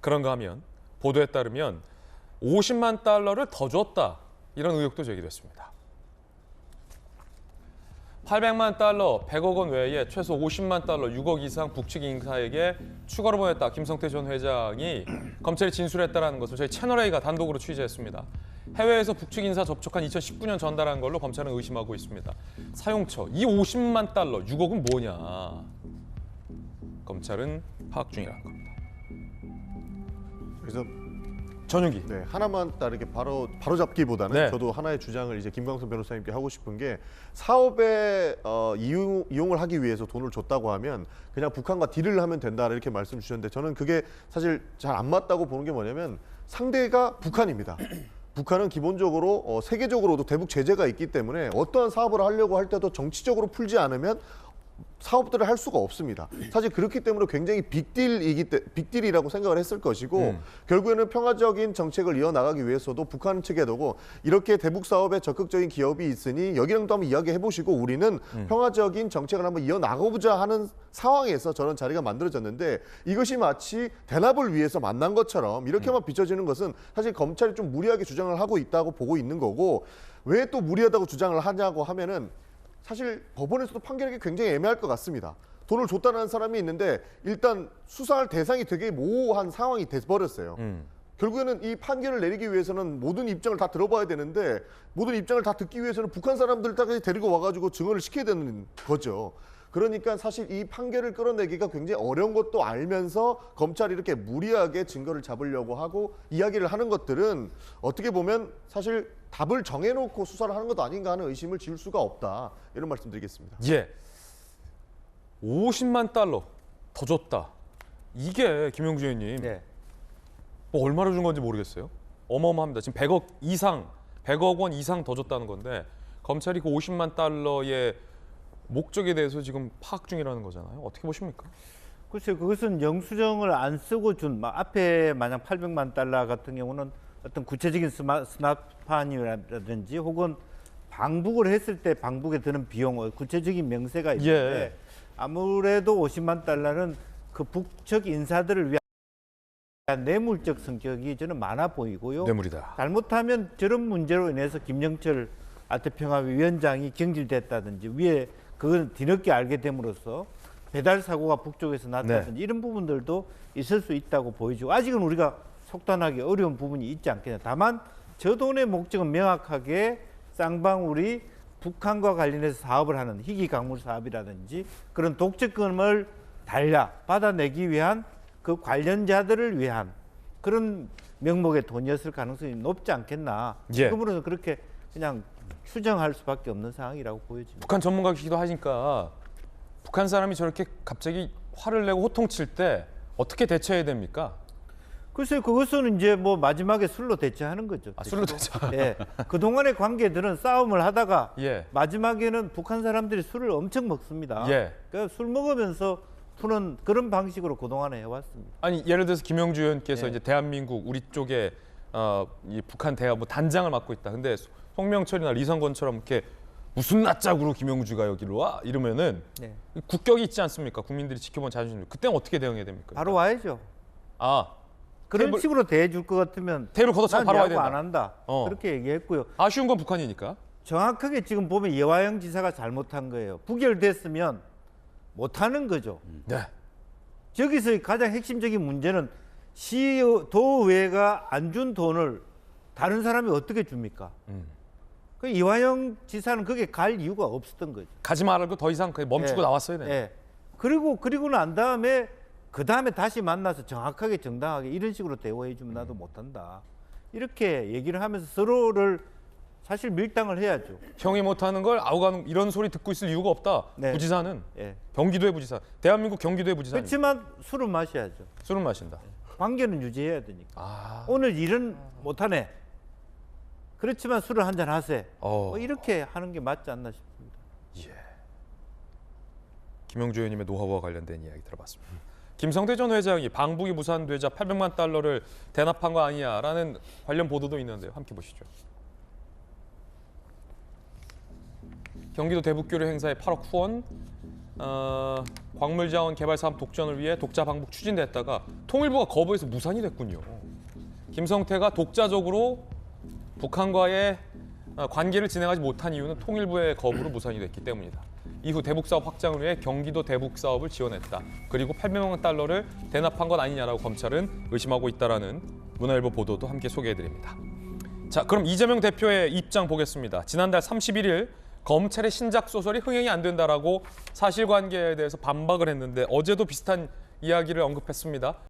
그런가 하면 보도에 따르면 50만 달러를 더 줬다 이런 의혹도 제기됐습니다. 800만 달러, 100억 원 외에 최소 50만 달러, 6억 이상 북측 인사에게 추가로 보냈다. 김성태 전 회장이 검찰에 진술했다라는 것을 저희 채널A가 단독으로 취재했습니다. 해외에서 북측 인사 접촉한 2019년 전달한 걸로 검찰은 의심하고 있습니다. 사용처 이 50만 달러, 6억은 뭐냐? 검찰은 파악 중이라는 겁니다. 그래서 전용기. 네, 하나만 따르게 바로 바로 잡기보다는 네. 저도 하나의 주장을 이제 김광선 변호사님께 하고 싶은 게 사업에 어, 이용, 이용을 하기 위해서 돈을 줬다고 하면 그냥 북한과 딜을 하면 된다 이렇게 말씀 주셨는데 저는 그게 사실 잘 안 맞다고 보는 게 뭐냐면 상대가 북한입니다. 북한은 기본적으로 어, 세계적으로도 대북 제재가 있기 때문에 어떠한 사업을 하려고 할 때도 정치적으로 풀지 않으면 사업들을 할 수가 없습니다. 사실 그렇기 때문에 굉장히 빅딜이기 때 빅딜이라고 생각을 했을 것이고 음. 결국에는 평화적인 정책을 이어나가기 위해서도 북한 측에도 이렇게 대북 사업에 적극적인 기업이 있으니 여기랑도 한번 이야기해 보시고 우리는 음. 평화적인 정책을 한번 이어나가보자 하는 상황에서 저런 자리가 만들어졌는데 이것이 마치 대납을 위해서 만난 것처럼 이렇게만 비춰지는 것은 사실 검찰이 좀 무리하게 주장을 하고 있다고 보고 있는 거고 왜 또 무리하다고 주장을 하냐고 하면은 사실 법원에서도 판결하기 굉장히 애매할 것 같습니다. 돈을 줬다는 사람이 있는데 일단 수사할 대상이 되게 모호한 상황이 돼버렸어요. 음. 결국에는 이 판결을 내리기 위해서는 모든 입장을 다 들어봐야 되는데 모든 입장을 다 듣기 위해서는 북한 사람들까지 데리고 와가지고 증언을 시켜야 되는 거죠. 그러니까 사실 이 판결을 끌어내기가 굉장히 어려운 것도 알면서 검찰이 이렇게 무리하게 증거를 잡으려고 하고 이야기를 하는 것들은 어떻게 보면 사실 답을 정해놓고 수사를 하는 것도 아닌가 하는 의심을 지울 수가 없다 이런 말씀드리겠습니다. 예. 50만 달러 더 줬다. 이게 김영주 의원님 네. 뭐 얼마나 준 건지 모르겠어요. 어마어마합니다. 지금 100억 이상, 100억 원 이상 더 줬다는 건데 검찰이 그 50만 달러의 목적에 대해서 지금 파악 중이라는 거잖아요. 어떻게 보십니까? 글쎄요, 그것은 영수증을 안 쓰고 준막 앞에 만약 800만 달러 같은 경우는 어떤 구체적인 스마, 스마트판이라든지 혹은 방북을 했을 때 방북에 드는 비용, 어, 구체적인 명세가 있는데 예. 아무래도 50만 달러는 그 북측 인사들을 위한 뇌물적 성격이 저는 많아 보이고요. 뇌물이다. 잘못하면 저런 문제로 인해서 김영철 아태평화위 위원장이 경질됐다든지 위에 그걸 뒤늦게 알게 됨으로써 배달 사고가 북쪽에서 났다든지 네. 이런 부분들도 있을 수 있다고 보여지고 아직은 우리가 속단하기 어려운 부분이 있지 않겠냐. 다만 저 돈의 목적은 명확하게 쌍방울이 북한과 관련해서 사업을 하는 희귀 강물 사업이라든지 그런 독점금을 달려 받아내기 위한 그 관련자들을 위한 그런 명목의 돈이었을 가능성이 높지 않겠나. 예. 지금으로는 그렇게 그냥 추정할 수밖에 없는 상황이라고 보여집니다. 북한 전문가이기도 하니까 북한 사람이 저렇게 갑자기 화를 내고 호통칠 때 어떻게 대처해야 됩니까? 글쎄요, 그것은 이제 뭐 마지막에 술로 대처하는 거죠. 아, 술로 대처. 예. 그동안의 관계들은 싸움을 하다가 예. 마지막에는 북한 사람들이 술을 엄청 먹습니다. 예. 그러니까 술 먹으면서 푸는 그런 방식으로 그동안에 해왔습니다. 아니 예를 들어서 김영주 의원께서 예. 이제 대한민국 우리 쪽에 어, 이 북한 대화 뭐 단장을 맡고 있다. 근데 송명철이나 리성건처럼 이렇게 무슨 낯짝으로 김영주가 여기로 와 이러면은 네. 국격이 있지 않습니까? 국민들이 지켜본 자존심. 그때는 어떻게 대응해야 됩니까? 바로 와야죠. 아 그런 테이블- 식으로 대해줄 것 같으면 테이블 걷어차고 난 바로 와야 된다. 안 한다. 어. 그렇게 얘기했고요. 아쉬운 건 북한이니까. 정확하게 지금 보면 예화영 지사가 잘못한 거예요. 부결됐으면 못하는 거죠. 네. 저기서 가장 핵심적인 문제는 시도의회가 안 준 돈을 다른 사람이 어떻게 줍니까? 음. 그 이화영 지사는 거기에 갈 이유가 없었던 거죠. 가지 말고 더 이상 그냥 멈추고 예. 나왔어야 돼. 예. 그리고 그리고 난 다음에 그 다음에 다시 만나서 정확하게 정당하게 이런 식으로 대화해 주면 나도 못한다. 이렇게 얘기를 하면서 서로를 사실 밀당을 해야죠. 형이 못하는 걸 아우가 이런 소리 듣고 있을 이유가 없다. 네. 부지사는 예. 경기도의 부지사, 대한민국 경기도의 부지사는 그렇지만 술은 마셔야죠. 술을 마신다. 관계는 유지해야 되니까. 아, 오늘 일은 못하네. 그렇지만 술을 한 잔 하세. 어. 뭐 이렇게 하는 게 맞지 않나 싶습니다. 김영주 의원님의 노하우와 관련된 이야기 들어봤습니다. 김성태 전 회장이 방북이 무산되자 800만 달러를 대납한 거 아니냐라는 관련 보도도 있는데요. 함께 보시죠. 경기도 대북교류 행사에 8억 후원, 어, 광물자원 개발 사업 독전을 위해 독자 방북 추진됐다가 통일부가 거부해서 무산이 됐군요. 김성태가 독자적으로 북한과의 어, 관계를 진행하지 못한 이유는 통일부의 거부로 무산이 됐기 때문이다. 이후 대북 사업 확장을 위해 경기도 대북 사업을 지원했다. 그리고 800만 달러를 대납한 것 아니냐라고 검찰은 의심하고 있다라는 문화일보 보도도 함께 소개해드립니다. 자, 그럼 이재명 대표의 입장 보겠습니다. 지난달 31일 검찰의 신작 소설이 흥행이 안 된다라고 사실관계에 대해서 반박을 했는데 어제도 비슷한 이야기를 언급했습니다.